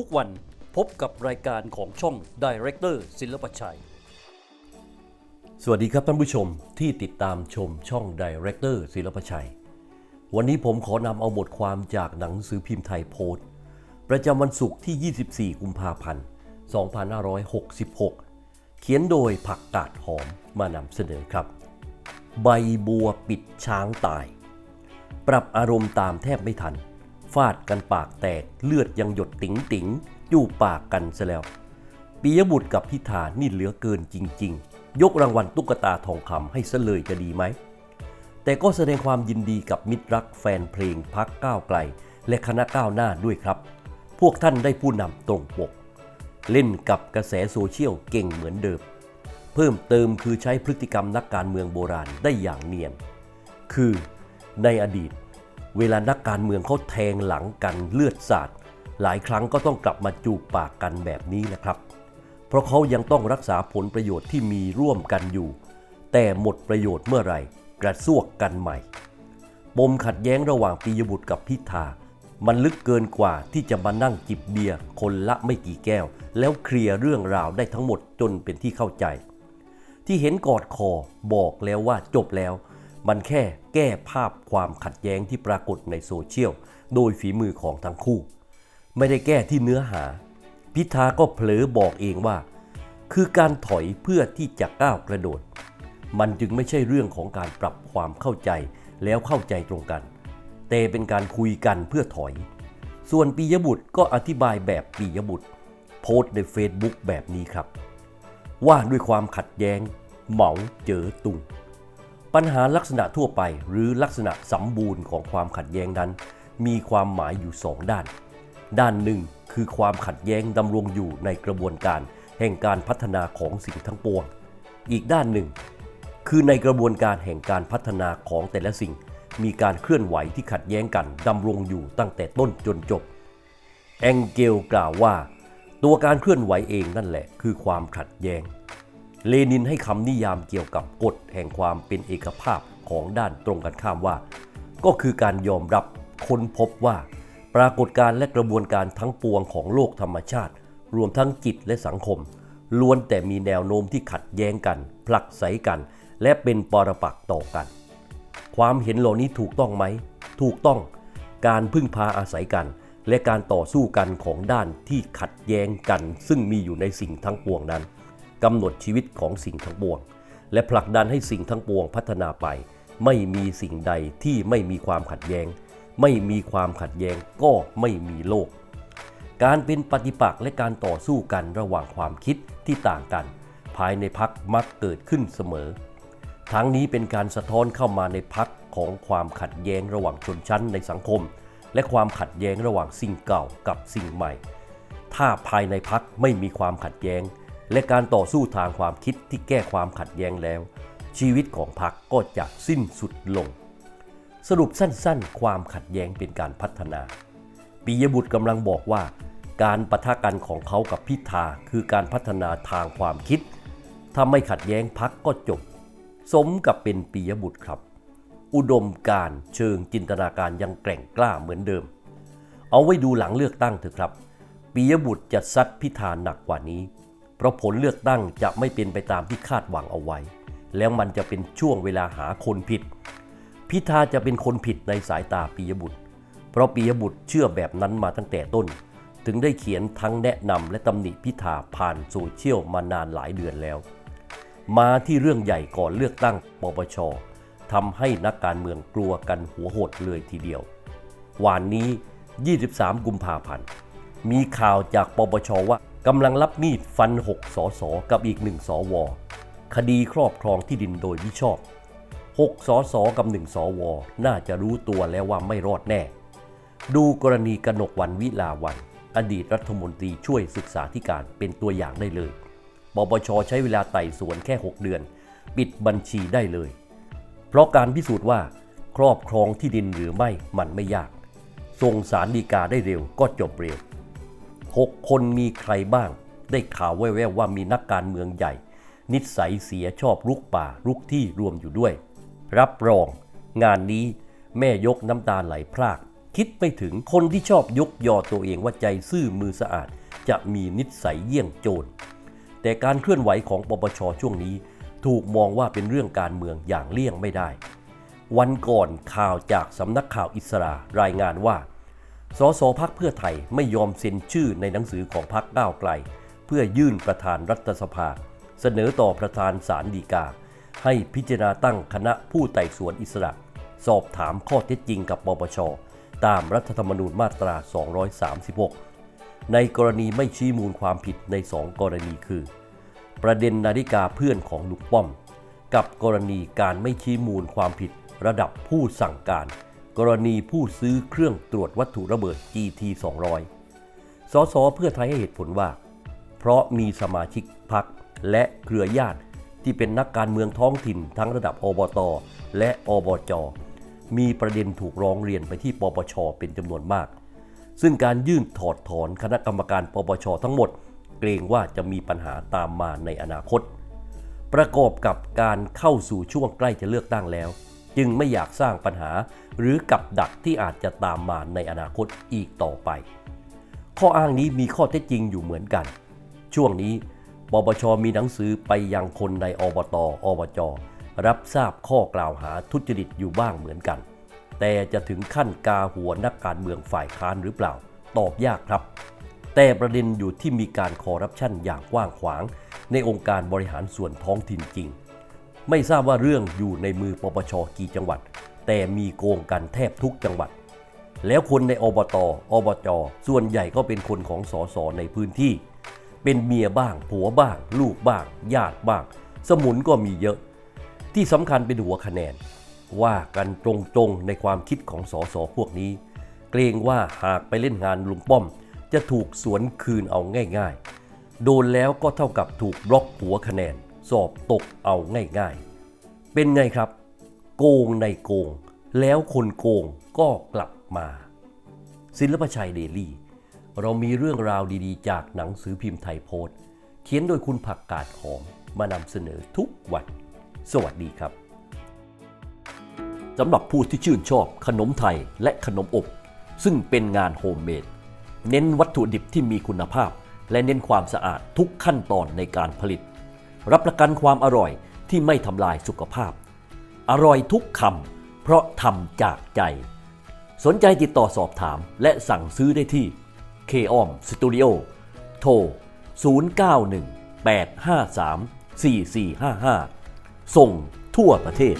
ทุกวันพบกับรายการของช่อง Director ศิลปชัย สวัสดีครับท่านผู้ชมที่ติดตามชมช่อง Director ศิลปชัย วันนี้ผมขอนำเอาบทความจากหนังสือพิมพ์ไทยโพสต์ ประจำวันศุกร์ที่ 24 กุมภาพันธ์ 2566 เขียนโดยผักกาดหอมมานำเสนอครับ ใบบัวปิดช้างตาย ปรับอารมณ์ตามแทบไม่ทัน ฟาดกันปากแตกเลือดยังหยดติ๋งติ๋งอยู่ปากกันซะแล้วปิยบุตรกับพิธานี่เหลือเกินจริง ๆ ยกรางวัลตุ๊กตาทองคำให้ซะเลยจะดีไหม แต่ก็แสดงความยินดีกับมิตรรักแฟนเพลงพักก้าวไกล และคณะก้าวหน้าด้วยครับ พวกท่านได้ผู้นำตรงปก เล่นกับกระแสโซเชียลเก่งเหมือนเดิม เพิ่มเติมคือใช้พฤติกรรมนักการเมืองโบราณได้อย่างเนียน คือในอดีต เวลานักการเมืองเขาแทงหลังกันเลือดสาด หลายครั้งก็ต้องกลับมาจูบปากกันแบบนี้แหละครับ เพราะเขายังต้องรักษาผลประโยชน์ที่มีร่วมกันอยู่ แต่หมดประโยชน์เมื่อไหร่กระซวกกันใหม่ ปมขัดแย้งระหว่างปียบุตรกับพิธา มันลึกเกินกว่าที่จะมานั่งจิบเบียร์คนละไม่กี่แก้ว แล้วเคลียร์เรื่องราวได้ทั้งหมดจนเป็นที่เข้าใจ ที่เห็นกอดคอบอกแล้วว่าจบแล้ว มันแค่แก้ภาพความขัดแย้งที่ปรากฏในโซเชียล โดยฝีมือของทั้งคู่ ไม่ได้แก้ที่เนื้อหา พิธาก็เผลอบอกเองว่า คือการถอยเพื่อที่จะก้าวกระโดด มันจึงไม่ใช่เรื่องของการปรับความเข้าใจแล้วเข้าใจตรงกัน แต่เป็นการคุยกันเพื่อถอย ส่วนปียบุตรก็อธิบายแบบปียบุตร โพสต์ในเฟซบุ๊กแบบนี้ครับ ว่าด้วยความขัดแย้ง เหมาเจอตุง ปัญหาลักษณะทั่วไป หรือลักษณะสมบูรณ์ของความขัดแย้งนั้น มีความหมายอยู่สองด้าน ด้านหนึ่งคือความขัดแย้งดำรงอยู่ในกระบวนการ แห่งการพัฒนาของสิ่งทั้งปวง อีกด้านหนึ่ง คือในกระบวนการแห่งการพัฒนาของแต่ละสิ่ง มีการเคลื่อนไหวที่ขัดแย้งกันดำรงอยู่ตั้งแต่ต้นจนจบ แองเกลกล่าวว่า ตัวการเคลื่อนไหวเองนั่นแหละ คือความขัดแย้ง เลนินให้คำนิยามเกี่ยวกับกฎแห่งความเป็นเอกภาพของด้านตรงกันข้ามว่า ก็คือการยอมรับค้นพบว่า ปรากฏการณ์และกระบวนการทั้งปวงของโลกธรรมชาติ รวมทั้งจิตและสังคม ล้วนแต่มีแนวโน้มที่ขัดแย้งกัน ผลักไสกัน และเป็นปรปักษ์ต่อกัน ความเห็นเหล่านี้ถูกต้องไหม ถูกต้องการพึ่งพาอาศัยกัน และการต่อสู้กันของด้านที่ขัดแย้งกัน ซึ่งมีอยู่ในสิ่งทั้งปวงนั้น กำหนดชีวิตของสิ่งทั้งปวง และผลักดันให้สิ่งทั้งปวงพัฒนาไป ไม่มีสิ่งใดที่ไม่มีความขัดแย้ง ไม่มีความขัดแย้งก็ไม่มีโลก การเป็นปฏิปักษ์และการต่อสู้กันระหว่างความคิดที่ต่างกัน ภายในพักมักเกิดขึ้นเสมอ ทั้งนี้เป็นการสะท้อนเข้ามาในพักของความขัดแย้งระหว่างชนชั้นในสังคม และความขัดแย้งระหว่างสิ่งเก่ากับสิ่งใหม่ ถ้าภายในพักไม่มีความขัดแย้ง และการต่อสู้ทางความคิดที่แก้ความขัดแย้งแล้ว ชีวิตของพรรคก็จะสิ้นสุดลง สรุปสั้นๆ ความขัดแย้งเป็นการพัฒนาปิยบุตรกำลังบอกว่า การประทะกันของเขากับพิธาคือการพัฒนาทางความคิดถ้าไม่ขัดแย้งพักก็จบ สมกับเป็นปิยบุตรครับ อุดมการเชิงจินตนาการยังแกร่งกล้าเหมือนเดิม เอาไว้ดูหลังเลือกตั้งเถอะครับปิยบุตรจะซัดพิธาหนักกว่านี้ เพราะผลเลือกตั้งจะไม่เป็นไปตามที่คาดหวังเอาไว้ แล้วมันจะเป็นช่วงเวลาหาคนผิด พิธาจะเป็นคนผิดในสายตาปิยบุตร เพราะปิยบุตรเชื่อแบบนั้นมาตั้งแต่ต้น ถึงได้เขียนทั้งแนะนำและตำหนิพิธาผ่านโซเชียลมานานหลายเดือนแล้ว มาที่เรื่องใหญ่ก่อนเลือกตั้งปปชทำให้นักการเมืองกลัวกันหัวหดเลยทีเดียว วานนี้ 23 กุมภาพันธ์ มีข่าวจากปปชว่า กำลังรับมีดฟัน 6 สส กับอีก 1 สว คดีครอบครองที่ดินโดยมิชอบ 6 สส กับ 1 สว น่าจะรู้ตัวแล้วว่าไม่รอดแน่ ดูกรณีกนกวันวิลาวัน อดีตรัฐมนตรีช่วยศึกษาธิการเป็นตัวอย่างได้เลยปปชใช้เวลาไต่สวนแค่ 6 เดือน ปิดบัญชีได้เลย เพราะการพิสูจน์ว่า ครอบครองที่ดินหรือไม่มันไม่ยาก ส่งสารดีกาได้เร็วก็จบเร็ว 6 คนมีใครบ้าง ได้ข่าวแว่วๆว่ามีนักการเมืองใหญ่ นิสัยเสียชอบรุกป่ารุกที่รวมอยู่ด้วย รับรอง งานนี้แม่ยกน้ำตาไหลพราก คิดไม่ถึงคนที่ชอบยกยอตัวเองว่าใจซื่อมือสะอาด จะมีนิสัยเยี่ยงโจรแต่การเคลื่อนไหวของปปชช่วงนี้ ถูกมองว่าเป็นเรื่องการเมืองอย่างเลี่ยงไม่ได้ วันก่อนข่าวจากสำนักข่าวอิสรารายงานว่า สสพักเพื่อไทยไม่ยอมเซ็นชื่อในหนังสือของพักก้าวไกล เพื่อยื่นประธานรัฐสภา เสนอต่อประธานศาลฎีกา ให้พิจารณาตั้งคณะผู้ไต่สวนอิสระ สอบถามข้อเท็จจริงกับปปช ตามรัฐธรรมนูญมาตรา 236 ในกรณีไม่ชี้มูลความผิดใน 2 กรณีคือ ประเด็นนาฬิกาเพื่อนของลุงป้อม กับกรณีการไม่ชี้มูลความผิดระดับผู้สั่งการ กรณีผู้ซื้อเครื่องตรวจวัตถุระเบิด GT 200 สสเพื่อไทยให้เหตุผลว่า เพราะมีสมาชิกพักและเครือญาติที่เป็นนักการเมืองท้องถิ่นทั้งระดับอบต และอบจ มีประเด็นถูกร้องเรียนไปที่ปปชเป็นจำนวนมาก ซึ่งการยื่นถอดถอนคณะกรรมการปปชทั้งหมด เกรงว่าจะมีปัญหาตามมาในอนาคต ประกอบกับการเข้าสู่ช่วงใกล้จะเลือกตั้งแล้ว จึงไม่อยากสร้างปัญหา หรือกับดักที่อาจจะตามมาในอนาคตอีกต่อไป ข้ออ้างนี้มีข้อเท็จจริงอยู่เหมือนกัน ช่วงนี้ปปชมีหนังสือไปยังคนในอบตอบจ รับทราบข้อกล่าวหาทุจริตอยู่บ้างเหมือนกัน แต่จะถึงขั้นกาหัวนักการเมืองฝ่ายค้านหรือเปล่า ตอบยากครับ แต่ประเด็นอยู่ที่มีการคอร์รัปชันอย่างกว้างขวาง ในองค์การบริหารส่วนท้องถิ่นจริง ไม่ทราบว่าเรื่องอยู่ในมือปปชกี่จังหวัด แต่มีโกงกันแทบทุกจังหวัด แล้วคนในอบต อบจ ส่วนใหญ่ก็เป็นคนของสสในพื้นที่ เป็นเมียบ้าง ผัวบ้าง ลูกบ้าง ญาติบ้าง สมุนก็มีเยอะ ที่สำคัญเป็นหัวคะแนน ว่ากันตรงๆในความคิดของสสพวกนี้ เกรงว่าหากไปเล่นงานลุงป้อม จะถูกสวนคืนเอาง่าย ๆ โดนแล้วก็เท่ากับถูกบล็อกหัวคะแนน สอบตกเอาง่ายๆ เป็นไงครับ โกงในโกง แล้วคนโกงก็กลับมา ศิลปชัยเดลี่ เรามีเรื่องราวดีๆ จากหนังสือพิมพ์ไทยโพสต์เขียนโดยคุณผักกาดหอมมานำเสนอทุกวัน สวัสดีครับสำหรับผู้ที่ชื่นชอบขนมไทยและขนมอบ ซึ่งเป็นงานโฮมเมดเน้นวัตถุดิบที่มีคุณภาพ และเน้นความสะอาดทุกขั้นตอนในการผลิต รับประกันความอร่อยที่ไม่ทำลายสุขภาพ อร่อยทุกคำเพราะทำจากใจ สนใจติดต่อสอบถามและสั่งซื้อได้ที่ k o m Studio โทร 091 853 4455 ส่งทั่วประเทศ